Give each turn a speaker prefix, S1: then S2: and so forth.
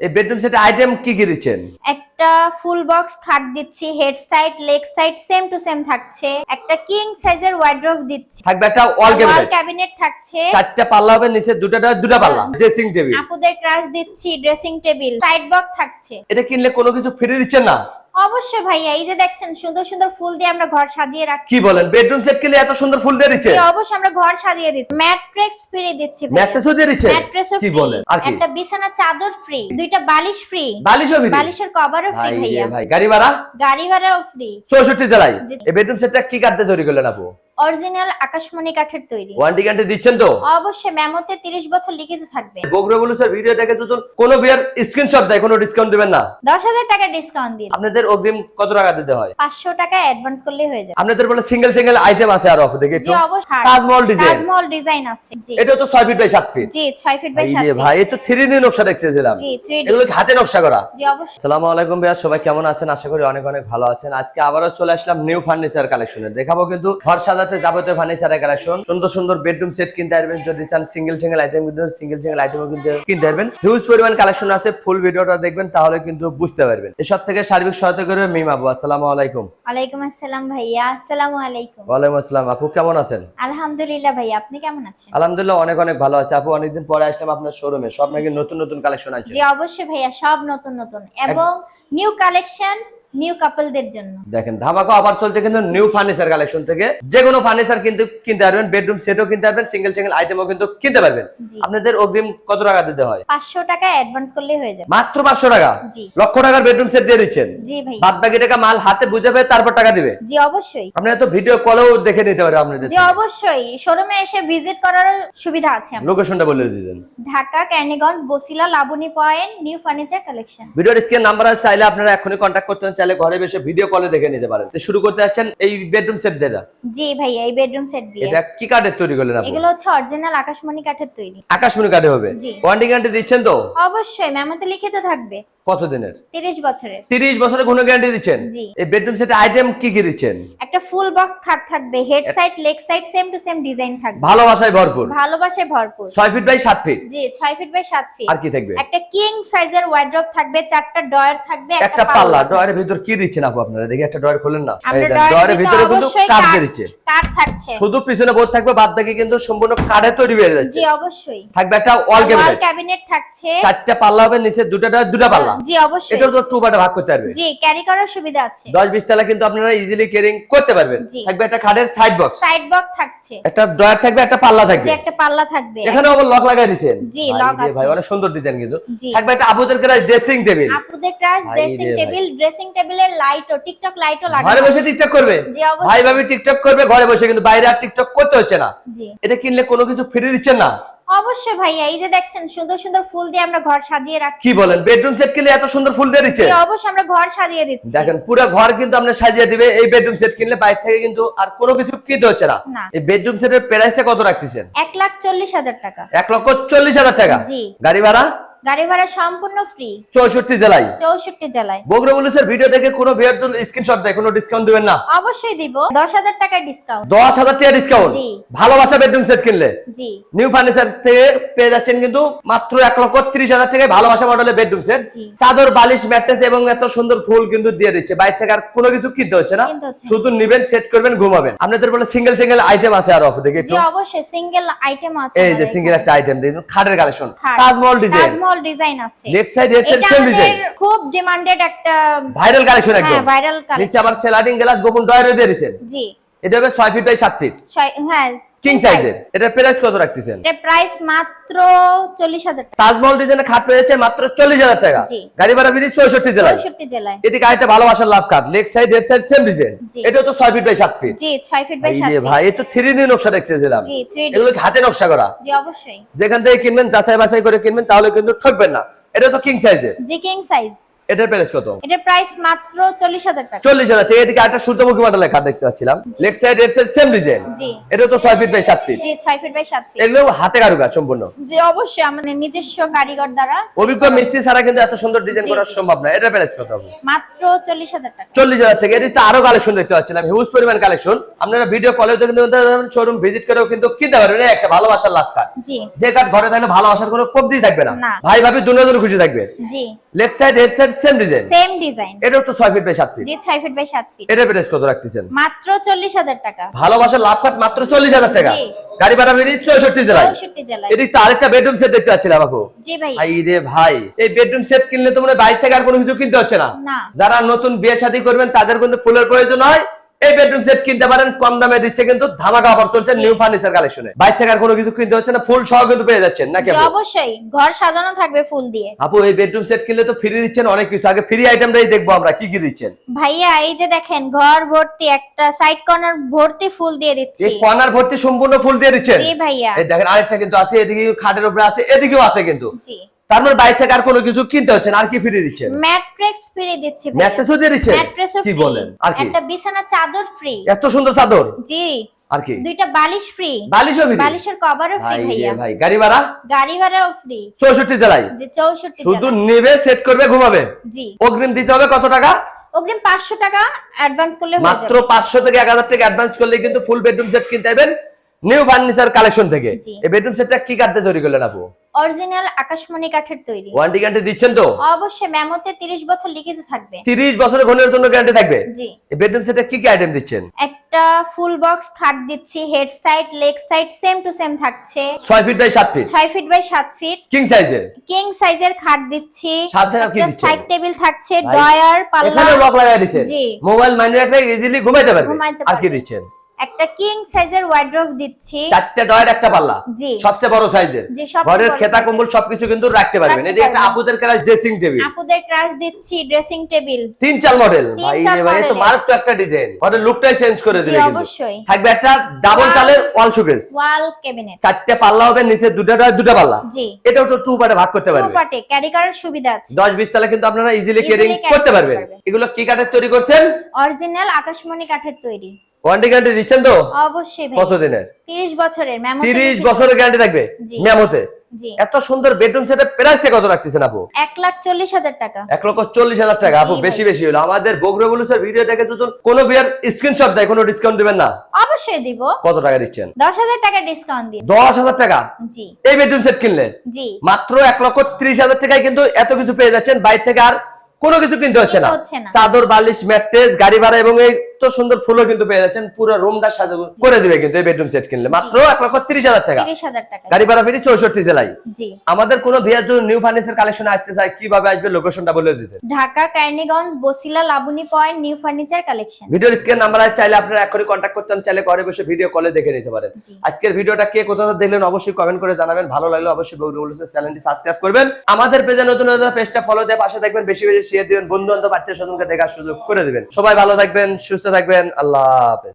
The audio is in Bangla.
S1: এই বেডরুম সেটে আইটেম কি কি দিচ্ছেন?
S2: একটা ফুল বক্স খাট দিচ্ছি head side leg side same to same থাকছে। একটা কিং সাইজের ওয়ার্ড্রোব দিচ্ছি।
S1: থাকবে একটা ওয়াল
S2: ওয়াল
S1: ক্যাবিনেট
S2: ক্যাবিনেট থাকছে।
S1: চারটা পাল্লা হবে নিচে দুটা দুটো পাল্লা। ড্রেসিং টেবিল
S2: আপুদের ক্রাশ দিচ্ছি ড্রেসিং টেবিল সাইড বক্স থাকছে।
S1: এটা কিনলে কোনো কিছু ফ্রি দিচ্ছেন না?
S2: অবশ্যই ভাইয়া এই যে দেখছেন সুন্দর সুন্দর ফুল দিয়ে আমরা ঘর সাজিয়ে রাখি
S1: কি বলেন বেডরুম সেট কিনলে এত সুন্দর ফুল দিয়ে দিচ্ছে?
S2: অবশ্যই আমরা ঘর সাজিয়ে দিচ্ছি। ম্যাট্রেক্স ফ্রি দিচ্ছি।
S1: ম্যাট্রেসও দিয়ে দিচ্ছে?
S2: ম্যাট্রেসও
S1: কি বলেন আর
S2: একটা বিছানা চাদর ফ্রি দুইটা বালিশ ফ্রি
S1: বালিশ ফ্রি
S2: বালিশের কভারও ফ্রি ভাইয়া।
S1: ভাই গাড়ি ভাড়া?
S2: গাড়ি ভাড়াও ফ্রি
S1: চৌষট্টি জেলায়। এই বেডরুম সেটটা কি কাটতে তৈরি করলেন আপু?
S2: অরিজিনাল আকাশমণি কাঠের তৈরি।
S1: ওয়ারেন্টি গ্যারান্টি দিচ্ছেন তো?
S2: অবশ্যই মেমোতে 30 বছর লিখিত থাকবে।
S1: বগুড়া বলু স্যার ভিডিও দেখে যদি কোনো বিয়ার স্ক্রিনশট দেয় কোনো ডিসকাউন্ট দিবেন না।
S2: দশ হাজার টাকা ডিসকাউন্ট দিন।
S1: আপনাদের অগ্রিম কত টাকা দিতে হয়?
S2: পাঁচশো টাকা অ্যাডভান্স করলেই হয়ে যাবে।
S1: আপনাদের বলে সিঙ্গেল সিঙ্গেল আইটেম আছে আর অফ দেখে একটু।
S2: অবশ্যই।
S1: তাজমহল ডিজাইন
S2: তাজমহল ডিজাইন আছে জি।
S1: এটা তো ছয় ফিট বাই সাত ফিট
S2: জি 6 ফিট বাই 7
S1: যে ভাই এটা থ্রি ডি নকশা দেখছিলাম
S2: জি 3D
S1: এগুলো হাতে নকশা করা?
S2: জি অবশ্যই।
S1: সালামু আলাইকুম ভাইয়া সবাই কেমন আছেন? আশা করি অনেক অনেক ভালো আছেন। আজকে আবারও চলে আসলাম নিউ ফার্নিচার কালেকশনে দেখাবো কিন্তু ঘর সাজাতে যাবতীয় ফার্নিচারের কালেকশন সুন্দর সুন্দর বেডরুম সেট কিনতে পারবেন। যদি চান সিঙ্গেল সিঙ্গেল আইটেম কিনতে সিঙ্গেল সিঙ্গেল আইটেম কিনতে কিনতে পারবেন। হিউজ পরিমাণ কালেকশন আছে ফুল ভিডিওটা দেখবেন তাহলে কিন্তু বুঝতে পারবেন। এসব থেকে সার্বিক সহায়তা করবে মিম আবু আসসালামু আলাইকুম।
S2: ওয়ালাইকুম আসসালাম ভাইয়া আসসালামু আলাইকুম।
S1: ওয়ালাইকুম আসসালাম আপু কেমন আছেন?
S2: আলহামদুলিল্লাহ ভাইয়া আপনি কেমন আছেন?
S1: আলহামদুলিল্লাহ অনেক অনেক ভালো আছে। আপু অনেকদিন পরে আসলাম আপনার শোরুমে সব নাকি নতুন নতুন কালেকশন আছে
S2: জি অবশ্যই ভাইয়া সব নতুন নতুন। এবং নিউ কালেকশন নিউ কাপলদের জন্য।
S1: দেখেন ধামাকা অফার চলছে কিন্তু নিউ ফার্নিচার কালেকশন থেকে। যে কোনো ফার্নিচার কিন্তু কিনতে পারবেন বেডরুম সেটও কিনতে পারবেন সিঙ্গেল সিঙ্গেল আইটেমও কিন্তু কিনতে পারবেন। আপনাদের অগ্রিম কত টাকা দিতে হয়?
S2: পাঁচশো টাকা অ্যাডভান্স করলেই হয়ে যাবে।
S1: মাত্র পাঁচশো টাকা?
S2: জি।
S1: লক্ষ টাকার বেডরুম সেট দিয়ে দিচ্ছেন?
S2: জি ভাই।
S1: বাদ বাকি টাকা মাল হাতে বুঝে পেয়ে তারপর টাকা দিবে?
S2: জি অবশ্যই।
S1: আপনারা তো ভিডিও কলেও দেখে নিতে পারেন আপনাদের
S2: জি অবশ্যই। শোরুমে এসে ভিজিট করার সুবিধা আছে।
S1: লোকেশনটা বলে দিতেন
S2: Dhaka Keraniganj Basila Laboni point new furniture collection
S1: ভিডিওর স্ক্রিন নাম্বার আছে চাইলে আপনারা এখনই কন্ট্যাক্ট করতে পারেন। চাইলে ঘরে বসে ভিডিও কলে দেখে নিতে পারেন। তো শুরু করতে যাচ্ছেন এই বেডরুম সেট দেরা
S2: জি ভাই এই বেডরুম সেট দিয়ে।
S1: এটা কি কাঠের তৈরি করলেন আপনি
S2: এগুলো হচ্ছে অরিজিনাল আকাশমণি কাঠের তৈরি।
S1: আকাশমণি কাঠে হবে।
S2: জি।
S1: ওয়ারেন্টি গ্যারান্টি দিচ্ছেন তো?
S2: অবশ্যই মেমোতে তো থাকবে।
S1: কত দিনের
S2: 30 বছরের।
S1: তিরিশ বছরের কোনো গ্যারান্টি দিচ্ছেন। এই বেডরুম সেটে আইটেম কি কি দিচ্ছেন?
S2: একটা ফুল বক্স খাট থাকবে head side leg side same to same design থাকবে।
S1: ভালোবাসায় ভরপুর?
S2: ভালোবাসায় ভরপুর।
S1: ছয় ফিট বাই সাত ফিট
S2: জি 6 ফিট বাই 7 ফিট
S1: আর কি থাকবে?
S2: একটা কিং সাইজের ওয়ার্ড্রপ থাকবে চারটা ডয়ার থাকবে
S1: একটা পাল্লা। ডয়ারের ভিতর কি দিচ্ছেন আপু আপনারা? দেখি একটা ডয়ার খুলেন না? ডয়ারের ভিতরে কিন্তু কাঠ দিয়ে দিচ্ছে
S2: কাঠ থাকছে।
S1: শুধু পিছনে বোর্ড থাকবে বাদ বাকি কিন্তু সম্পূর্ণ কাঠে তৈরি হয়ে যাচ্ছে।
S2: জি অবশ্যই।
S1: থাকবে একটা ওয়াল ক্যাবিনেট
S2: থাকছে।
S1: চারটা পাল্লা হবে নিচে দুটা ডয়ার দুটা পাল্লা।
S2: জি অবশ্যই।
S1: এটা তো টু পার্টে ভাগ করতে পারবে।
S2: জি ক্যারি করার সুবিধা আছে।
S1: দশ বিশ তলা কিন্তু আপনারা ইজিলি ক্যারিং করতে পারবেন। থাকবে একটা খাটের সাইড বক্স
S2: সাইড বক্স থাকছে।
S1: একটা ডয়ার থাকবে একটা পাল্লা থাকবে।
S2: একটা পাল্লা থাকবে।
S1: এখানে আবার লক লাগাই দিয়েছেন
S2: জি,
S1: রে
S2: আছে।
S1: ভাই অনেক সুন্দর ডিজাইন কিন্তু। থাকবে একটা আপুদের কেনা ড্রেসিং টেবিল
S2: আপুদের ক্রাশ ড্রেসিং। টেবিল ড্রেসিং টেবিলের লাইটও টিকটক লাইটও
S1: ঘরে বসে টিকটক করবে।
S2: জি অবশ্যই।
S1: ভাই ভাবি টিকটক করবে ঘরে বসে কিন্তু বাইরে আর টিকটক করতে হচ্ছে না।
S2: জি।
S1: এটা কিনলে কোনো কিছু ফ্রি দিচ্ছেন না।
S2: অবশ্যই ভাইয়া এই যে দেখছেন সুন্দর সুন্দর ফুল দিয়ে আমরা ঘর সাজিয়ে রাখি
S1: কি বলেন? বেডরুম সেট কিনলে এত সুন্দর ফুল দিয়ে দিচ্ছে?
S2: অবশ্যই আমরা ঘর সাজিয়ে দিচ্ছি।
S1: দেখেন পুরো ঘর কিন্তু আমরা সাজিয়ে দিবে এই বেডরুম সেট কিনলে বাইরে থেকে কিন্তু আর কোনো কিছু কিনতে হচ্ছে না।
S2: না।
S1: এই বেডরুম সেটের প্রাইসটা কত রাখতেছেন?
S2: এক লাখ চল্লিশ হাজার টাকা।
S1: এক লক্ষ চল্লিশ হাজার টাকা?
S2: জি।
S1: গাড়ি ভাড়া?
S2: গাড়ি ভাড়া সম্পূর্ণ ফ্রি
S1: চৌষট্টি জেলায়।
S2: চৌষট্টি জেলায়।
S1: বগুড়া পুলিশের ভিডিও দেখে কোনো জন্য স্ক্রিনশট দেয় কোনো ডিসকাউন্ট দিবেন না?
S2: অবশ্যই দিব। দশ হাজার টাকার ডিসকাউন্ট
S1: দশ হাজার টাকা ডিসকাউন্ট
S2: জি।
S1: ভালোবাসা বেডরুম সেট কিনলে?
S2: জি।
S1: নিউ ফার্নিচার থেকে পেয়ে যাচ্ছেন কিন্তু মাত্র লক্ষ হাজার টাকায় ভালোবাসা মডেলের বেডরুম সেট
S2: জি।
S1: চাদর বালিশ ম্যাট্রেস এবং এত সুন্দর ফুল কিন্তু দিয়ে দিচ্ছে। বাইরে থেকে আর কোনো কিছু কিনতে হচ্ছে না। শুধু নিবেন সেট করবেন ঘুমাবেন। আপনাদের বলে সিঙ্গেল সিঙ্গেল আইটেম আছে আর অফ দেখে একটু।
S2: জি অবশ্যই। সিঙ্গেল আইটেম আছে
S1: এই যে সিঙ্গেল একটা আইটেম দেখুন খাটের collection Taj Mahal design
S2: Taj Mahal design আছে।
S1: Left side side same design
S2: খুব ডিমান্ডেড একটা
S1: ভাইরাল কালেকশন একদম।
S2: হ্যাঁ
S1: ভাইরাল
S2: কালেকশন নিচে
S1: আবার সেলাডিং গ্লাস গোপন ডয়ারে দিয়ে দিয়েছেন।
S2: জি।
S1: এটা হবে ছয় ফিট বাই সাত ফিট
S2: হ্যাঁ
S1: কিং সাইজের এটার প্রাইস কত রাখতেছেন?
S2: এটার প্রাইস মাত্র চল্লিশ হাজার টাকা।
S1: তাজমহল ডিজাইনের খাট পেয়ে যাচ্ছে মাত্র চল্লিশ হাজার টাকা।
S2: জি।
S1: গাড়ি ভাড়া ফিরি চৌষট্টি জেলায়।
S2: চৌষট্টি জেলায়।
S1: এদিকে আরেকটা ভালোবাসার love cut leg side head side same design এটা তো ছয় ফিট বাই সাত ফিট
S2: জি ছয় ফিট বাই
S1: এই
S2: সাত
S1: যে ভাই এ তো থ্রি ডি নকশা দেখছিলাম
S2: জি থ্রি
S1: এগুলো কি হাতে নকশা করা?
S2: জি অবশ্যই।
S1: যেখান থেকে কিনবেন যাচাই বাছাই করে কিনবেন তাহলে কিন্তু ঠকবেন না। এটা তো কিং সাইজের
S2: জি কিং সাইজ
S1: এটার প্রাইস কত?
S2: এটার প্রাইস মাত্র চল্লিশ হাজার টাকা।
S1: চল্লিশ হাজার টাকা এদিকে একটা সূর্যমুখী খাট দেখতে পাচ্ছিলাম। লেগ সাইড এর সেম ডিজাইন
S2: জি।
S1: এটা তো ছয় ফিট বাই সাত ফিট
S2: জি ছয় ফিট বাই সাত ফিট
S1: এগুলো হাতে কারুকাজ সম্পূর্ণ?
S2: যে অবশ্যই আমাদের নিজস্ব কারিগর দ্বারা।
S1: অভিজ্ঞ মিস্ত্রি ছাড়া কিন্তু এত সুন্দর ডিজাইন করা সম্ভব না। এটার প্রাইস কত? হবে
S2: মাত্র চল্লিশ হাজার টাকা।
S1: চল্লিশ হাজার থেকে এটি তো আরও কালেকশন দেখতে পাচ্ছিলাম। হিউজ পরিমাণ কালেকশন আপনারা ভিডিও কলে কিন্তু শোরুম ভিজিট করেও কিন্তু কিনতে পারবেন। একটা ভালোবাসার লাভ কার্ড
S2: জি।
S1: যে কার্ড ঘরে থাকলে ভালোবাসার কোনো কমতি থাকবে না। ভাই ভাবি দুনিয়া খুশি থাকবে।
S2: জি।
S1: Leg side head side same design
S2: same design
S1: এটাও তো 6 ফিট বাই 7 ফিট
S2: জি 6 ফিট বাই 7 ফিট
S1: এটা প্রাইস কত রাখতেছেন?
S2: মাত্র চল্লিশ হাজার টাকা।
S1: লাভ মাত্র চল্লিশ হাজার টাকা।
S2: জি।
S1: গাড়ি ভাড়া বেরিয়ে চৌষট্টি জেলায়।
S2: চৌষট্টি জেলায়।
S1: এদিক তো আরেকটা বেডরুম সেট দেখতে পাচ্ছিলাম আপু।
S2: জি ভাই।
S1: ভাই রে ভাই এই বেডরুম সেট কিনলে তো মনে বাইরে থেকে আর কোনো কিছু কিনতে হচ্ছে না।
S2: না।
S1: যারা নতুন বিয়ে শাদী করবেন তাদের কিন্তু ফুলের প্রয়োজন হয়। এই বেডরুম সেট কিনতে পারেন কম দামে দিচ্ছে কিন্তু ধামাকা অফার চলছে নিউ ফার্নিচার কালেকশনে বাইরে থেকে আর কোনো কিছু কিনতে হচ্ছে না ফুল সহ কিন্তু পেয়ে যাচ্ছেন নাকি?
S2: অবশ্যই। ঘর সাজানো থাকবে ফুল দিয়ে।
S1: আপু এই বেডরুম সেট কিনলে তো ফ্রি দিচ্ছেন অনেক কিছু। আগে ফ্রি আইটেমটাই দেখব আমরা কি কি দিচ্ছেন?
S2: ভাইয়া এই যে দেখেন ঘর ভর্তি একটা সাইড কর্নার ভর্তি ফুল দিয়ে দিচ্ছি।
S1: এই কর্নার ভর্তি সম্পূর্ণ ফুল দিয়ে দিচ্ছেন?
S2: জি ভাইয়া।
S1: এই দেখেন আরেকটা কিন্তু আছে এদিকে খাটের উপরে আছে এদিকেও আছে কিন্তু।
S2: জি।
S1: তার মানে বাইরে থেকে আর কোনো কিছু কিনতে হচ্ছে আর কি ফ্রি দিচ্ছেন?
S2: ম্যাট্রেক্স ফ্রি দিচ্ছি ভাইয়া।
S1: ম্যাট্রেসও দিয়ে দিচ্ছেন? কি বলেন? আর কি?
S2: একটা বিছানা চাদর ফ্রি
S1: এত সুন্দর চাদর?
S2: জি।
S1: আর কি?
S2: দুইটা বালিশ ফ্রি
S1: বালিশও ফ্রি
S2: বালিশের কভারও ফ্রি ভাইয়া।
S1: ভাই গাড়ি ভাড়া?
S2: গাড়ি ভাড়াও ফ্রি
S1: চৌষট্টি জেলায়?
S2: যে চৌষট্টি
S1: শুধু নেবে সেট করবে ঘুমাবে?
S2: জি।
S1: অগ্রিম দিতে হবে কত টাকা?
S2: অগ্রিম পাঁচশো টাকা অ্যাডভান্স করলে হয়ে
S1: মাত্র
S2: যাবে।
S1: পাঁচশো থেকে এক হাজার টাকা অ্যাডভান্স করলে কিন্তু ফুল বেডরুম সেট কিনতে পারবেন। নিউ ফার্নিচার কালেকশন থেকে। এই বেডরুম সেটটা কি কাটতে তৈরি করলেন আপু?
S2: অরিজিনাল আকাশমণি কাঠের তৈরি।
S1: ওয়ারেন্টি গ্যারান্টি দিচ্ছেন তো?
S2: অবশ্যই মেমোতে 30 বছর লিখিত থাকবে।
S1: তিরিশ বছরের ঘনের জন্য গ্যারান্টি থাকবে?
S2: জি।
S1: এই বেডরুম সেটে কি কি আইটেম দিচ্ছেন?
S2: একটা ফুল বক্স খাট দিচ্ছি head side leg side same to same থাকছে।
S1: ছয় ফিট বাই সাত ফিট
S2: ছয় ফিট বাই সাত ফিট
S1: কিং সাইজের
S2: কিং সাইজের খাট দিচ্ছি।
S1: সাথে আর কি দিচ্ছেন?
S2: সাইড টেবিল থাকছে ডয়ার পাল্লা।
S1: এখানে লক লাগাই দিচ্ছেন?
S2: জি।
S1: মোবাইল মাইনে রাখলে ইজিলি ঘুমাইতে পারবে? আর কি দিচ্ছেন?
S2: একটা কিং সাইজের ওয়ার্ড্রোব দিচ্ছি।
S1: চারটে ডয়ের একটা পাল্লা।
S2: জি।
S1: সবচেয়ে বড় সাইজের ঘরের খেতা কম্বল সবকিছু কিন্তু রাখতে পারবেন এটা একটা আপুদের ক্লাস ড্রেসিং টেবিল
S2: আপুদের ক্রাশ দিচ্ছি ড্রেসিং টেবিল
S1: তিন চাল মডেল ভাই রে ভাই তো মারাত্মক একটা ডিজাইন ঘরের লুকটাই চেঞ্জ করে দিবে কিন্তু।
S2: অবশ্যই।
S1: থাকবে একটা ডাবল চালের ওয়াল শোকেস
S2: ওয়াল ক্যাবিনেট
S1: চারটে পাল্লা হবে নিচে দুটো ডয় দুটো পাল্লা।
S2: জি।
S1: এটাও তো টু পার্টে ভাগ করতে পারবে।
S2: পাটে ক্যারি করার সুবিধা আছে।
S1: দশ বিশ তালে কিন্তু আপনারা ইজিলি কেয়ারিং করতে পারবেন।
S2: পারবেন।
S1: এগুলো কি কাঠের তৈরি করছেন?
S2: অরিজিনাল আকাশমণি কাঠের তৈরি।
S1: ওয়ারেন্টি গ্যারান্টি দিচ্ছেন তো?
S2: অবশ্যই ভাই।
S1: কত দিনের
S2: 30 বছরের মেমো
S1: তিরিশ বছরের গ্যারান্টি থাকবে। মেমোতে? এত সুন্দর বেডরুম সেটের প্রাইসটা কত রাখতেছেন আপু?
S2: লাখ হাজার টাকা।
S1: লক্ষ হাজার টাকা। আপু বেশি বেশি হলো। আমাদের বগুড়া বলুসের ভিডিও দেখে যদি কোনো বিয়ার স্ক্রিনশট দেয় কোনো ডিসকাউন্ট দিবেন না?
S2: অবশ্যই দিব।
S1: কত টাকা দিচ্ছেন?
S2: দশ হাজার টাকা ডিসকাউন্ট দিন
S1: দশ হাজার টাকা?
S2: জি।
S1: এই বেডরুম সেট কিনলে?
S2: জি।
S1: মাত্র এক লক্ষ ত্রিশ হাজার টাকায় কিন্তু এত কিছু পেয়ে যাচ্ছেন। বাইরে থেকে আর কোনো কিছু কিনতে হচ্ছে না।
S2: কিনতে হচ্ছে না।
S1: চাদর বালিশ ম্যাট্রেস গাড়ি ভাড়া এবং এই তো সুন্দর ফুলও কিন্তু পেয়ে যাচ্ছেন পুরো রুমটা সাজা করে দিবে কিন্তু এই বেডরুম সেট কিনলে। মাত্র এক লক্ষ ত্রিশ হাজার টাকা। গাড়ি ভাড়া ফিরি চৌষট্টি জেলায়।
S2: জি।
S1: আমাদের কোনো বিয়ের জন্য নিউ ফার্নিচার কালেকশন আসতে চায় কীভাবে আসবে? লোকেশনটা বলে দিতে।
S2: Dhaka Keraniganj Basila Laboni point new furniture collection
S1: ভিডিওর স্ক্রিন নাম্বার চাইলে আপনারা এখনই কন্ট্যাক্ট করতে চাইলে ঘরে বসে ভিডিও কলে দেখে নিতে পারেন। আজকের ভিডিওটা কে কোথা থেকে দেখলেন অবশ্যই কমেন্ট করে জানাবেন। ভালো লাগলে অবশ্যই চ্যানেলটি সাবস্ক্রাইব করবেন। আমাদের পেজে নতুন নতুন পেজটা ফলো দিয়ে পাশে থাকবেন। বেশি বেশি শেয়ার দিবেন। বন্ধু বান্ধব আত্মীয় স্বজনকে দেখার সুযোগ করে দিবেন। সবাই ভালো থাকবেন সুস্থ থাকবেন। আল্লাহ হাফেজ।